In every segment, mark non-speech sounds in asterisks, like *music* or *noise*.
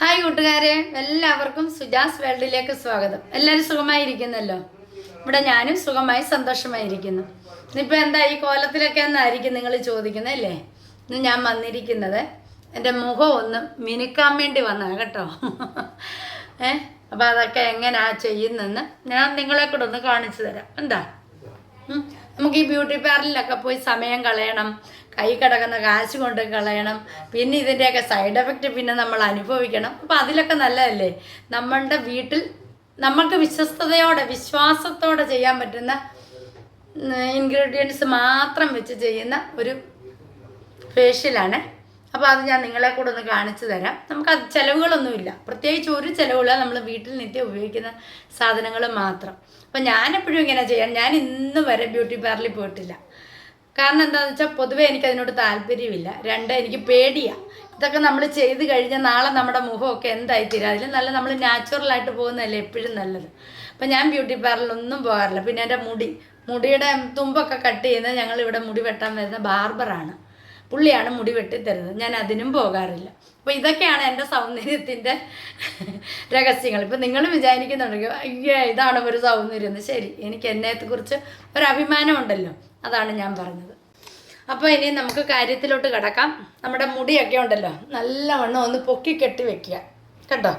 Hi കൂട്ടുകാരെ എല്ലാവർക്കും സുജാസ് വേൾഡിലേക്ക് സ്വാഗതം. എല്ലാവരും സുഖമായിരിക്കുന്നല്ലോ? ഇവിടെ ഞാനും സുഖമായി സന്തോഷമായിരിക്കുന്നു. ഇന്നിപ്പോൾ എന്താ ഈ കോലത്തിലൊക്കെ എന്നായിരിക്കും നിങ്ങൾ ചോദിക്കുന്നത് അല്ലേ? ഇന്ന് ഞാൻ വന്നിരിക്കുന്നത് എന്റെ മുഖം ഒന്ന് മിനുക്കാൻ വേണ്ടി വന്നാ കേട്ടോ. *laughs* ഏ? അപ്പോൾ അതൊക്കെ എങ്ങനെയാ ചെയ്യുന്നെന്ന് ഞാൻ നിങ്ങളെ കൂടെ ഒന്ന് കാണിച്ചു തരാം. എന്താ? നമുക്ക് ഈ ബ്യൂട്ടി പാർലറിലൊക്കെ പോയി സമയം കളയണം. കൈ കിടക്കുന്ന കാശ് കൊണ്ട് കളയണം. പിന്നെ ഇതിന്റെയൊക്കെ സൈഡ് എഫക്റ്റ് പിന്നെ നമ്മൾ അനുഭവിക്കണം. അപ്പം അതിലൊക്കെ നല്ലതല്ലേ? നമ്മളുടെ വീട്ടിൽ നമുക്ക് വിശ്വസ്തയോടെ വിശ്വാസത്തോടെ ചെയ്യാൻ പറ്റുന്ന ഇൻഗ്രീഡിയൻസ് മാത്രം വെച്ച് ചെയ്യുന്ന ഒരു ഫേഷ്യലാണ് അപ്പോൾ അത് ഞാൻ നിങ്ങളെ കൂടെ ഒന്ന് കാണിച്ചു തരാം. നമുക്ക് അത് ചിലവുകളൊന്നുമില്ല. പ്രത്യേകിച്ച് ഒരു ചിലവില്ല നമ്മൾ വീട്ടിൽ നിത്യം ഉപയോഗിക്കുന്ന സാധനങ്ങൾ മാത്രം. അപ്പോൾ ഞാനെപ്പോഴും ഇങ്ങനെ ചെയ്യാം ഞാൻ ഇന്ന് വരെ ബ്യൂട്ടി പാർലറിൽ പോയിട്ടില്ല. കാരണം എന്താണെന്ന് വെച്ചാൽ പൊതുവേ എനിക്ക് അതിനോട് താല്പര്യമില്ല. രണ്ട് എനിക്ക് പേടിയാണ് ഇതൊക്കെ നമ്മൾ ചെയ്ത് കഴിഞ്ഞാൽ നാളെ നമ്മുടെ മുഖമൊക്കെ എന്തായി തീരാ അതിൽ നല്ല നമ്മൾ നാച്ചുറലായിട്ട് പോകുന്നതല്ലേ എപ്പോഴും നല്ലത്. അപ്പം ഞാൻ ബ്യൂട്ടി പാർലറിലൊന്നും പോകാറില്ല. പിന്നെ എന്റെ മുടി. മുടിയുടെ തുമ്പൊക്കെ കട്ട് ചെയ്യുന്നത് ഞങ്ങൾ ഇവിടെ മുടി വെട്ടാൻ വരുന്ന ബാർബറാണ്. പുള്ളിയാണ് മുടി വെട്ടിത്തരുന്നത്. ഞാൻ അതിനും പോകാറില്ല. അപ്പോൾ ഇതൊക്കെയാണ് എന്റെ സൗന്ദര്യത്തിന്റെ രഹസ്യങ്ങൾ. ഇപ്പം നിങ്ങൾ വിചാരിക്കുന്നുണ്ടെങ്കിൽ അയ്യേ ഇതാണ് ഒരു സൗന്ദര്യം. എന്ന് ശരി എനിക്ക് എന്നെക്കുറിച്ച് ഒരു അഭിമാനം ഉണ്ടല്ലോ. അതാണ് ഞാൻ പറഞ്ഞത്. അപ്പോൾ ഇനി നമുക്ക് കാര്യത്തിലോട്ട് കിടക്കാം. നമ്മുടെ മുടിയൊക്കെ ഉണ്ടല്ലോ നല്ലവണ്ണം ഒന്ന് പൊക്കി കെട്ടി വെക്കുക. കേട്ടോ?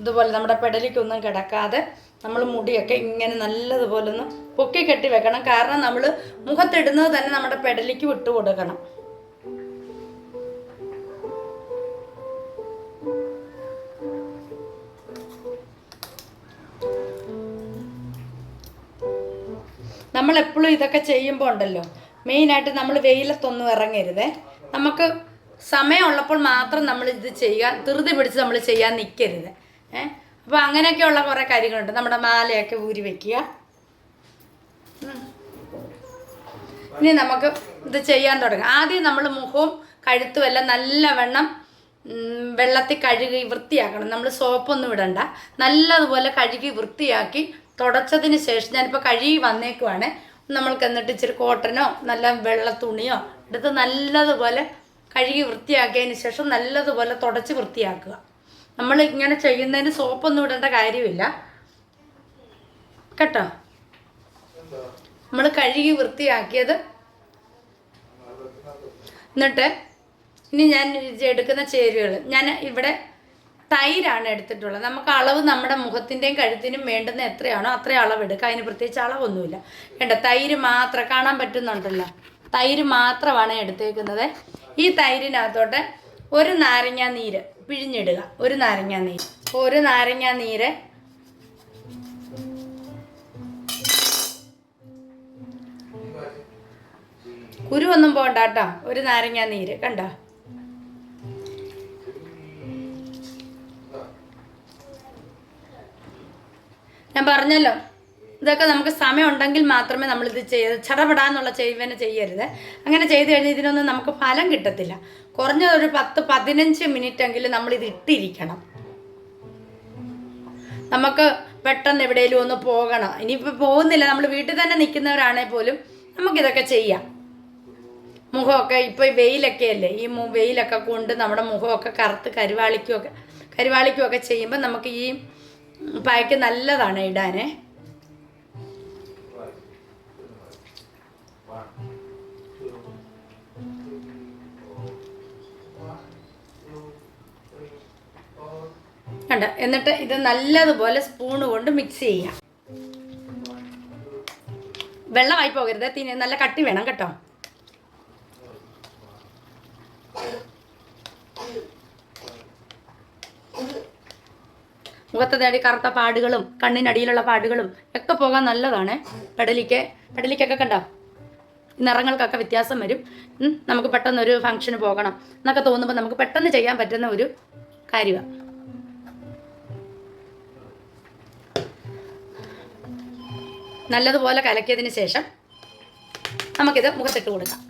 ഇതുപോലെ നമ്മുടെ പെടലിക്കൊന്നും കിടക്കാതെ നമ്മൾ മുടിയൊക്കെ ഇങ്ങനെ നല്ലതുപോലെ ഒന്ന് പൊക്കി കെട്ടി വെക്കണം. കാരണം നമ്മൾ മുഖത്തിടുന്നത് തന്നെ നമ്മുടെ പെടലിക്ക് വിട്ടു കൊടുക്കണം നമ്മൾ എപ്പോഴും ഇതൊക്കെ ചെയ്യുമ്പോൾ ഉണ്ടല്ലോ. മെയിനായിട്ട് നമ്മൾ വെയിലത്തൊന്നും ഇറങ്ങരുതേ. നമുക്ക് സമയമുള്ളപ്പോൾ മാത്രം നമ്മൾ ഇത് ചെയ്യുക ധൃതി പിടിച്ച് നമ്മൾ ചെയ്യാൻ നിൽക്കരുത് ഏ? അപ്പോൾ അങ്ങനെയൊക്കെയുള്ള കുറേ കാര്യങ്ങളുണ്ട്. നമ്മുടെ മാലയൊക്കെ ഊരി വയ്ക്കുക ഇനി നമുക്ക് ഇത് ചെയ്യാൻ തുടങ്ങാം. ആദ്യം നമ്മൾ മുഖവും കഴുത്തും എല്ലാം നല്ലവണ്ണം വെള്ളം വെള്ളത്തിൽ കഴുകി വൃത്തിയാക്കണം. നമ്മൾ സോപ്പൊന്നും ഇടണ്ട. നല്ലതുപോലെ കഴുകി വൃത്തിയാക്കി തുടച്ചതിന് ശേഷം ഞാനിപ്പോൾ കഴുകി വന്നേക്കുവാണ്. നമ്മൾക്ക് എന്നിട്ട് ഇച്ചിരി കോട്ടനോ നല്ല വെള്ള തുണിയോ എടുത്ത് നല്ലതുപോലെ കഴുകി വൃത്തിയാക്കിയതിന് ശേഷം നല്ലതുപോലെ തുടച്ച് വൃത്തിയാക്കുക. നമ്മൾ ഇങ്ങനെ ചെയ്യുന്നതിന് സോപ്പൊന്നും ഇടേണ്ട കാര്യമില്ല. കേട്ടോ? നമ്മൾ കഴുകി വൃത്തിയാക്കിയത് എന്നിട്ട് ഇനി ഞാൻ എടുക്കുന്ന ചേരുവകൾ ഞാൻ ഇവിടെ തൈരാണ് എടുത്തിട്ടുള്ളത്. നമുക്ക് അളവ് നമ്മുടെ മുഖത്തിന്റെയും കഴുത്തിനും വേണ്ടുന്ന എത്രയാണോ അത്രയും അളവ് എടുക്കുക. അതിന് പ്രത്യേകിച്ച് അളവൊന്നുമില്ല. വേണ്ട തൈര് മാത്രം കാണാൻ പറ്റുന്നുണ്ടല്ലോ. തൈര് മാത്രമാണ് എടുത്തേക്കുന്നത്. ഈ തൈരിനകത്തോട്ട് ഒരു നാരങ്ങ നീര് പിഴിഞ്ഞിടുക. ഒരു നാരങ്ങ നീര്. ഒരു നാരങ്ങ നീര് കുരുവൊന്നും പോകണ്ട കേട്ടോ. ഒരു നാരങ്ങ നീര്. കണ്ടോ? ഞാൻ പറഞ്ഞല്ലോ. ഇതൊക്കെ നമുക്ക് സമയം ഉണ്ടെങ്കിൽ മാത്രമേ നമ്മളിത് ചെയ്ത് ചടപടാന്നുള്ള ചെയ്യുവനെ ചെയ്യരുത്. അങ്ങനെ ചെയ്ത് കഴിഞ്ഞാൽ ഇതിനൊന്നും നമുക്ക് ഫലം കിട്ടത്തില്ല. കുറഞ്ഞ ഒരു പത്ത് പതിനഞ്ച് മിനിറ്റ് എങ്കിലും നമ്മൾ ഇത് ഇട്ടിരിക്കണം. നമുക്ക് പെട്ടെന്ന് എവിടെയെങ്കിലും ഒന്ന് പോകണം. ഇനിയിപ്പോൾ പോകുന്നില്ല. നമ്മൾ വീട്ടിൽ തന്നെ നിൽക്കുന്നവരാണെങ്കിൽ പോലും നമുക്കിതൊക്കെ ചെയ്യാം. മുഖമൊക്കെ ഇപ്പോൾ വെയിലൊക്കെ അല്ലേ? ഈ വെയിലൊക്കെ കൊണ്ട് നമ്മുടെ മുഖമൊക്കെ കറുത്ത് കരുവാളിക്കുമൊക്കെ കരുവാളിക്കുമൊക്കെ ചെയ്യുമ്പോൾ നമുക്ക് ഈ പായ്ക്ക് നല്ലതാണ് ഇടാനേ. കണ്ട? എന്നിട്ട് ഇത് നല്ലതുപോലെ സ്പൂണ് കൊണ്ട് മിക്സ് ചെയ്യാം. വെള്ളമായി പോകരുത്. തിന് നല്ല കട്ടി വേണം കേട്ടോ. മുഖത്ത് തേടി കറുത്ത പാടുകളും കണ്ണിനടിയിലുള്ള പാടുകളും ഒക്കെ പോകാൻ നല്ലതാണ്. പെടലിക്ക് പെടലിക്കൊക്കെ കണ്ടോ? നിറങ്ങൾക്കൊക്കെ വ്യത്യാസം വരും. നമുക്ക് പെട്ടെന്ന് ഒരു ഫംഗ്ഷന് പോകണം എന്നൊക്കെ തോന്നുമ്പോൾ നമുക്ക് പെട്ടെന്ന് ചെയ്യാൻ പറ്റുന്ന ഒരു കാര്യമാണ് നല്ലതുപോലെ കലക്കിയതിന് ശേഷം നമുക്കിത് മുഖത്തിട്ട് കൊടുക്കാം.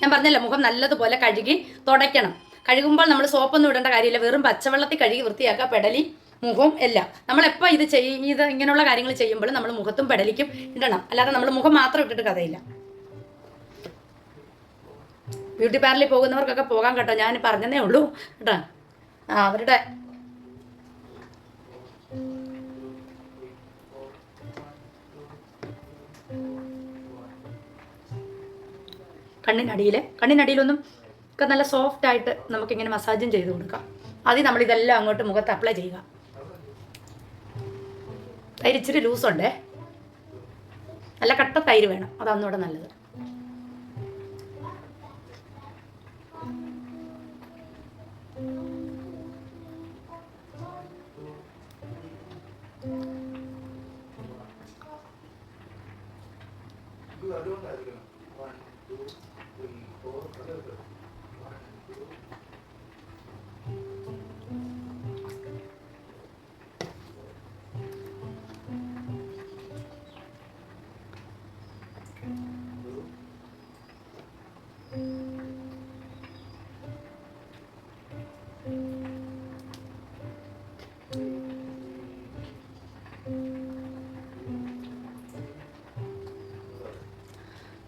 ഞാൻ പറഞ്ഞല്ലോ മുഖം നല്ലതുപോലെ കഴുകി തുടയ്ക്കണം. കഴുകുമ്പോൾ നമ്മൾ സോപ്പൊന്നും ഇടേണ്ട കാര്യമില്ല. വെറും പച്ചവെള്ളത്തിൽ കഴുകി വൃത്തിയാക്കുക പെടലി മുഖവും എല്ലാം. നമ്മളെപ്പോൾ ഇത് ചെയ്ത് ഇങ്ങനെയുള്ള കാര്യങ്ങൾ ചെയ്യുമ്പോൾ നമ്മൾ മുഖത്തും പെടലിക്കും ഇടണം. അല്ലാതെ നമ്മൾ മുഖം മാത്രം ഇട്ടിട്ട് കഥയില്ല. ബ്യൂട്ടി പാർലറിൽ പോകുന്നവർക്കൊക്കെ പോകാൻ കേട്ടോ. ഞാൻ പറഞ്ഞതേ ഉള്ളൂ. കേട്ടോ. ആ അവരുടെ കണ്ണിനടിയിൽ കണ്ണിനടിയിലൊന്നും ഒക്കെ നല്ല സോഫ്റ്റ് ആയിട്ട് നമുക്ക് നമുക്കിങ്ങനെ മസാജും ചെയ്ത് കൊടുക്കാം. ആദ്യം നമ്മൾ ഇതെല്ലാം അങ്ങോട്ട് മുഖത്ത് അപ്ലൈ ചെയ്യുക. തൈര് ഇച്ചിരി ഉണ്ടേ. നല്ല കട്ട തൈര് വേണം. അതാണ് ഇവിടെ നല്ലത്.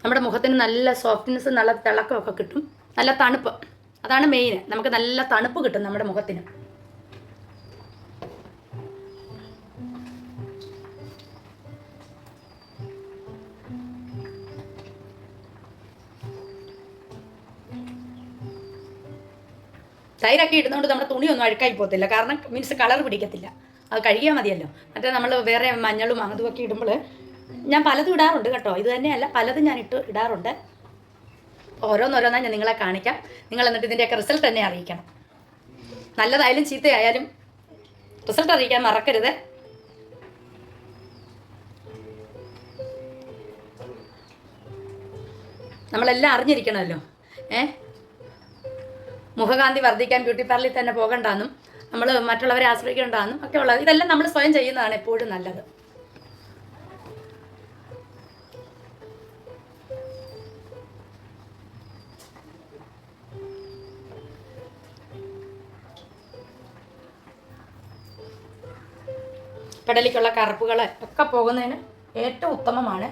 നമ്മുടെ മുഖത്തിന് നല്ല സോഫ്റ്റ്നെസ് നല്ല തിളക്കമൊക്കെ കിട്ടും. നല്ല തണുപ്പ്. അതാണ് മെയിൻ നമുക്ക് നല്ല തണുപ്പ് കിട്ടും നമ്മുടെ മുഖത്തിന്. തൈരൊക്കെ ഇടുന്നതുകൊണ്ട് നമ്മുടെ തുണിയൊന്നും അഴുക്കായി പോകത്തില്ല. കാരണം മീൻസ് കളർ പിടിക്കത്തില്ല. അത് കഴുകിയാൽ മതിയല്ലോ. മറ്റേ നമ്മൾ വേറെ മഞ്ഞളും അതുമൊക്കെ ഇടുമ്പോൾ ഞാൻ പലതും ഇടാറുണ്ട് കേട്ടോ. ഇത് തന്നെയല്ല പലതും ഞാൻ ഇട്ട് ഇടാറുണ്ട്. ഓരോന്നോരോന്നാ ഞാൻ നിങ്ങളെ കാണിക്കാം. നിങ്ങൾ എന്നിട്ട് ഇതിന്റെയൊക്കെ റിസൾട്ട് തന്നെ അറിയിക്കണം. നല്ലതായാലും ചീത്തയായാലും റിസൾട്ട് അറിയിക്കാൻ മറക്കരുത്. നമ്മളെല്ലാം അറിഞ്ഞിരിക്കണമല്ലോ. ഏ? മുഖകാന്തി വർദ്ധിക്കാൻ ബ്യൂട്ടി പാർലറിൽ തന്നെ പോകണ്ടെന്നും നമ്മൾ മറ്റുള്ളവരെ ആശ്രയിക്കേണ്ടെന്നും ഒക്കെ ഉള്ളത്. ഇതെല്ലാം നമ്മൾ സ്വയം ചെയ്യുന്നതാണ് എപ്പോഴും നല്ലത്. പെടലിക്കുള്ള കറുപ്പുകൾ ഒക്കെ പോകുന്നതിന് ഏറ്റവും ഉത്തമമാണ്.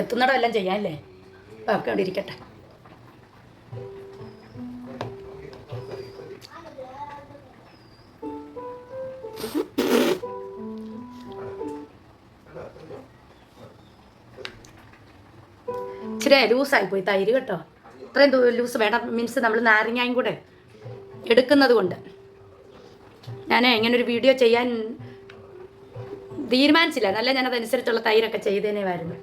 എത്തുന്നിടം എല്ലാം ചെയ്യാനല്ലേ? ഒക്കെ അവിടെ ഇരിക്കട്ടെ. ഇച്ചിരി ലൂസായി പോയി. തൈര് കേട്ടോ. ഇത്രയും ലൂസ് വേണം. മീൻസ് നമ്മൾ നാരങ്ങയും കൂടെ എടുക്കുന്നത് കൊണ്ട്. ഞാൻ ഇങ്ങനെ ഒരു വീഡിയോ ചെയ്യാൻ തീരുമാനിച്ചില്ല. നല്ല ഞാൻ അതനുസരിച്ചുള്ള തൈരൊക്കെ ചെയ്തേനേവായിരുന്നു.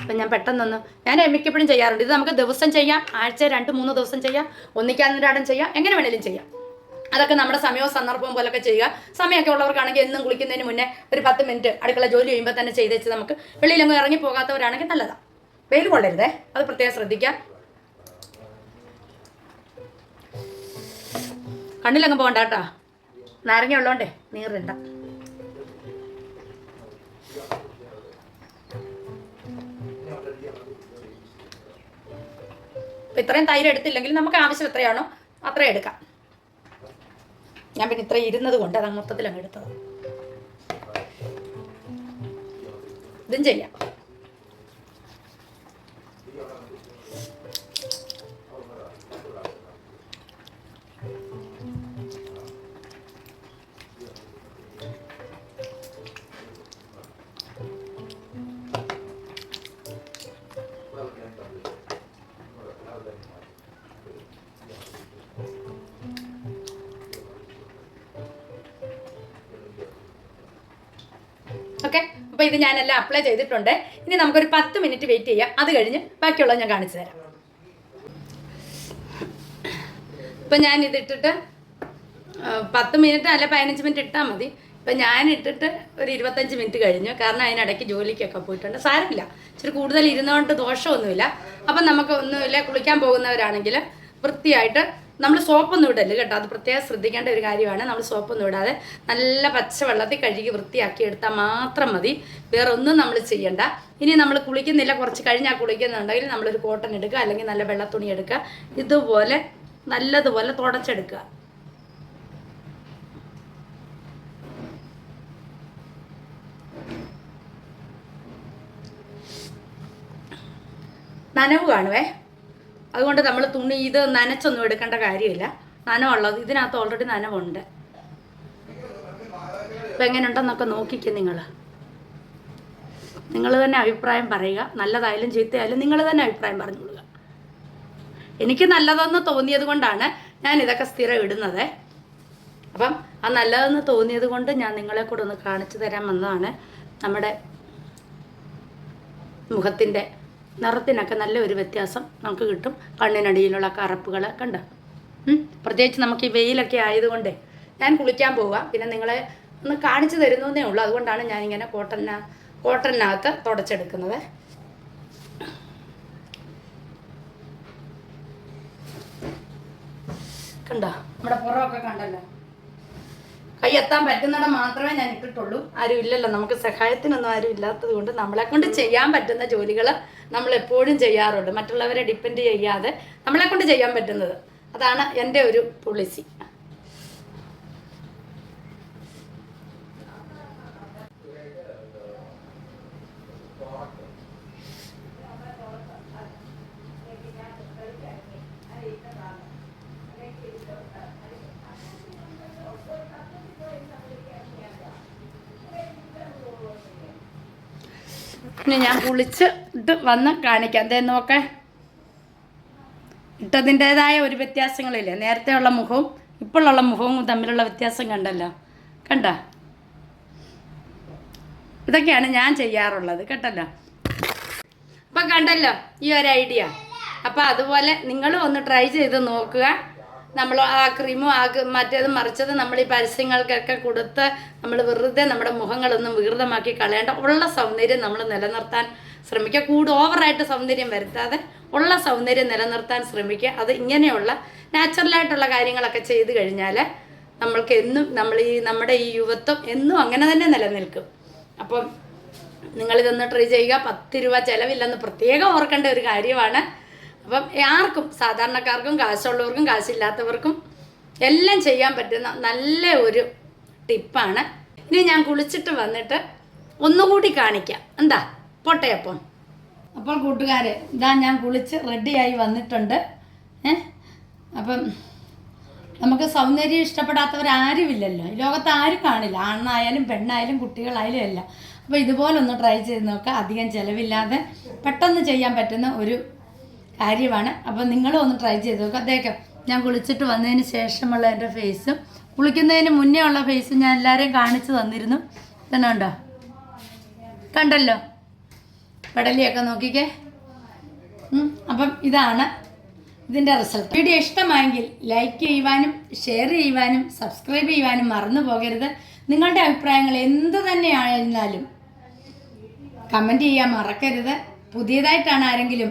അപ്പം ഞാൻ പെട്ടെന്നൊന്ന് ഞാൻ മിക്കപ്പോഴും ചെയ്യാറുണ്ട്. ഇത് നമുക്ക് ദിവസം ചെയ്യാം. ആഴ്ച രണ്ട് മൂന്ന് ദിവസം ചെയ്യാം. ഒന്നിക്കാനൊരാടം ചെയ്യാം. എങ്ങനെ വേണേലും ചെയ്യാം. അതൊക്കെ നമ്മുടെ സമയവും സന്ദർഭവും പോലൊക്കെ ചെയ്യുക. സമയമൊക്കെ ഉള്ളവർക്കാണെങ്കിൽ എന്നും കുളിക്കുന്നതിന് മുന്നേ ഒരു പത്ത് മിനിറ്റ് അടുക്കള ജോലി ചെയ്യുമ്പോൾ തന്നെ ചെയ്തേച്ച് നമുക്ക് വെളിയിലൊന്നും ഇറങ്ങി പോകാത്തവരാണെങ്കിൽ നല്ലതാണ് വെയിൽ കൊള്ളരുതേ. അത് പ്രത്യേകം ശ്രദ്ധിക്കാം. കണ്ണിലങ്ങ് പോകണ്ട കേട്ടോ. നാരങ്ങ ഉള്ളോണ്ടേ നീറിണ്ട ഇത്രയും തൈര് എടുത്തില്ലെങ്കിൽ നമുക്ക് ആവശ്യം എത്രയാണോ അത്രയും എടുക്കാം. ഞാൻ പിന്നെ ഇത്രയും ഇരുന്നത് കൊണ്ട് അത് മൊത്തത്തിൽ അങ്ങ് എടുത്തത്. ഇതും ചെയ്യാം. അപ്പോൾ ഇത് ഞാനെല്ലാം അപ്ലൈ ചെയ്തിട്ടുണ്ട്. ഇനി നമുക്കൊരു പത്ത് മിനിറ്റ് വെയിറ്റ് ചെയ്യാം. അത് കഴിഞ്ഞ് ബാക്കിയുള്ളത് ഞാൻ കാണിച്ചു തരാം. ഇപ്പം ഞാൻ ഇതിട്ടിട്ട് പത്ത് മിനിറ്റ് അല്ല പതിനഞ്ച് മിനിറ്റ് ഇട്ടാൽ മതി. ഇപ്പം ഞാൻ ഇട്ടിട്ട് ഒരു ഇരുപത്തഞ്ച് മിനിറ്റ് കഴിഞ്ഞു. കാരണം അതിനിടയ്ക്ക് ജോലിക്കൊക്കെ പോയിട്ടുണ്ട്. സാരമില്ല. ഇച്ചിരി കൂടുതൽ ഇരുന്നുകൊണ്ട് ദോഷമൊന്നുമില്ല. അപ്പം നമുക്ക് ഒന്നുമില്ല കുളിക്കാൻ പോകുന്നവരാണെങ്കിൽ വൃത്തിയായിട്ട് നമ്മൾ സോപ്പൊന്നും ഇടല്ലേ കേട്ടോ. അത് പ്രത്യേകം ശ്രദ്ധിക്കേണ്ട ഒരു കാര്യമാണ്. നമ്മൾ സോപ്പൊന്നും ഇടാതെ നല്ല പച്ച വെള്ളത്തിൽ കഴുകി വൃത്തിയാക്കി എടുത്താൽ മാത്രം മതി. വേറെ ഒന്നും നമ്മൾ ചെയ്യണ്ട. ഇനി നമ്മൾ കുളിക്കുന്നില്ല കുറച്ച് കഴിഞ്ഞാൽ കുളിക്കുന്നുണ്ടെങ്കിൽ നമ്മളൊരു കോട്ടൺ എടുക്കുക അല്ലെങ്കിൽ നല്ല വെള്ള തുണി എടുക്കുക. ഇതുപോലെ നല്ലതുപോലെ തുടച്ചെടുക്കുക. നനവ് കാണുവേ. അതുകൊണ്ട് നമ്മൾ തുണി ഇത് നനച്ചൊന്നും എടുക്കേണ്ട കാര്യമില്ല. നനമുള്ളത് ഇതിനകത്ത് ഓൾറെഡി നനവുണ്ട്. അപ്പം എങ്ങനെയുണ്ടെന്നൊക്കെ നോക്കിക്കും നിങ്ങൾ നിങ്ങൾ തന്നെ അഭിപ്രായം പറയുക. നല്ലതായാലും ചീത്തയായാലും നിങ്ങൾ തന്നെ അഭിപ്രായം പറഞ്ഞുകൊള്ളുക. എനിക്ക് നല്ലതെന്ന് തോന്നിയത് കൊണ്ടാണ് ഞാൻ ഇതൊക്കെ സ്ഥിരം ഇടുന്നത്. അപ്പം ആ നല്ലതെന്ന് തോന്നിയത് കൊണ്ട് ഞാൻ നിങ്ങളെ കൂടെ ഒന്ന് കാണിച്ചു തരാൻ വന്നതാണ് നമ്മുടെ മുഖത്തിന്റെ നിറത്തിനൊക്കെ നല്ല ഒരു വ്യത്യാസം നമുക്ക് കിട്ടും. കണ്ണിനടിയിലുള്ള കറുപ്പുകൾ കണ്ട? പ്രത്യേകിച്ച് നമുക്ക് ഈ വെയിലൊക്കെ ആയതുകൊണ്ട് ഞാൻ കുളിക്കാൻ പോവാം. പിന്നെ നിങ്ങളെ ഒന്ന് കാണിച്ചു തരുന്നതേ ഉള്ളൂ. അതുകൊണ്ടാണ് ഞാനിങ്ങനെ കോട്ടന കോട്ടനകത്ത് തുടച്ചെടുക്കുന്നത്. കണ്ടോ? നമ്മുടെ പുറമൊക്കെ കണ്ടല്ലോ. കൈ എത്താൻ പറ്റുന്നിടം മാത്രമേ ഞാൻ ഇട്ടിട്ടുള്ളൂ. ആരും ഇല്ലല്ലോ. നമുക്ക് സഹായത്തിനൊന്നും ആരും ഇല്ലാത്തത് കൊണ്ട് നമ്മളെ കൊണ്ട് ചെയ്യാൻ പറ്റുന്ന ജോലികൾ നമ്മൾ എപ്പോഴും ചെയ്യാറുണ്ട്. മറ്റുള്ളവരെ ഡിപ്പെൻഡ് ചെയ്യാതെ നമ്മളെ കൊണ്ട് ചെയ്യാൻ പറ്റുന്നത്. അതാണ് എന്റെ ഒരു പോളിസി ഇനി ഞാൻ കുളിച്ച് ഇട്ട് വന്ന് കാണിക്കാം. എന്തേ നോക്കെ. ഇട്ടതിന്റെതായ ഒരു വ്യത്യാസങ്ങളില്ലേ? നേരത്തെ ഉള്ള മുഖവും ഇപ്പോഴുള്ള മുഖവും തമ്മിലുള്ള വ്യത്യാസം കണ്ടല്ലോ. കണ്ട? ഇതൊക്കെയാണ് ഞാൻ ചെയ്യാറുള്ളത്. കേട്ടല്ലോ? അപ്പം കണ്ടല്ലോ? ഈ ഒരു ഐഡിയ. അപ്പം അതുപോലെ നിങ്ങളും ഒന്ന് ട്രൈ ചെയ്ത് നോക്കുക. നമ്മൾ ആ ക്രീമും ആ മറ്റേത് മറിച്ചത് നമ്മൾ ഈ പരസ്യങ്ങൾക്കൊക്കെ കൊടുത്ത് നമ്മൾ വെറുതെ നമ്മുടെ മുഖങ്ങളൊന്നും വികൃതമാക്കി കളയേണ്ട ഉള്ള സൗന്ദര്യം നമ്മൾ നിലനിർത്താൻ ശ്രമിക്കുക. കൂട് ഓവറായിട്ട് സൗന്ദര്യം വരുത്താതെ ഉള്ള സൗന്ദര്യം നിലനിർത്താൻ ശ്രമിക്കുക. അത് ഇങ്ങനെയുള്ള നാച്ചുറലായിട്ടുള്ള കാര്യങ്ങളൊക്കെ ചെയ്ത് കഴിഞ്ഞാൽ നമ്മൾക്ക് എന്നും നമ്മൾ ഈ നമ്മുടെ ഈ യുവത്വം എന്നും അങ്ങനെ തന്നെ നിലനിൽക്കും. അപ്പം നിങ്ങളിതൊന്ന് ട്രൈ ചെയ്യുക. പത്ത് രൂപ ചിലവില്ലെന്ന് പ്രത്യേകം ഓർക്കേണ്ട ഒരു കാര്യമാണ്. അപ്പം ആർക്കും സാധാരണക്കാർക്കും കാശുള്ളവർക്കും കാശില്ലാത്തവർക്കും എല്ലാം ചെയ്യാൻ പറ്റുന്ന നല്ല ഒരു ടിപ്പാണ്. ഇനി ഞാൻ കുളിച്ചിട്ട് വന്നിട്ട് ഒന്നുകൂടി കാണിക്കാം. എന്താ? പോട്ടെ അപ്പം. അപ്പോൾ കൂട്ടുകാരെ ഇതാ ഞാൻ കുളിച്ച് റെഡിയായി വന്നിട്ടുണ്ട്. ഏ? അപ്പം നമുക്ക് സൗന്ദര്യം ഇഷ്ടപ്പെടാത്തവരാരുമില്ലല്ലോ ഈ ലോകത്ത് ആരും കാണില്ല. ആണായാലും പെണ്ണായാലും കുട്ടികളായാലും എല്ലാം. അപ്പോൾ ഇതുപോലൊന്ന് ട്രൈ ചെയ്ത് നോക്കുക അധികം ചിലവില്ലാതെ പെട്ടെന്ന് ചെയ്യാൻ പറ്റുന്ന ഒരു കാര്യമാണ്. അപ്പോൾ നിങ്ങളും ഒന്ന് ട്രൈ ചെയ്ത് നോക്കുക അദ്ദേഹം ഞാൻ കുളിച്ചിട്ട് വന്നതിന് ശേഷമുള്ള എന്റെ ഫേസും കുളിക്കുന്നതിന് മുന്നേ ഉള്ള ഫേസും ഞാൻ എല്ലാവരെയും കാണിച്ചു തന്നിരുന്നു. തന്നെ ഉണ്ടോ കണ്ടല്ലോ? പടലിയൊക്കെ നോക്കിക്കേ. അപ്പം ഇതാണ് ഇതിന്റെ റിസൾട്ട് വീഡിയോ ഇഷ്ടമായെങ്കിൽ ലൈക്ക് ചെയ്യുവാനും ഷെയർ ചെയ്യുവാനും സബ്സ്ക്രൈബ് ചെയ്യുവാനും മറന്നു പോകരുത്. നിങ്ങളുടെ അഭിപ്രായങ്ങൾ എന്ത് തന്നെയായിരുന്നാലും കമന്റ് ചെയ്യാൻ മറക്കരുത്. പുതിയതായിട്ടാണ് ആരെങ്കിലും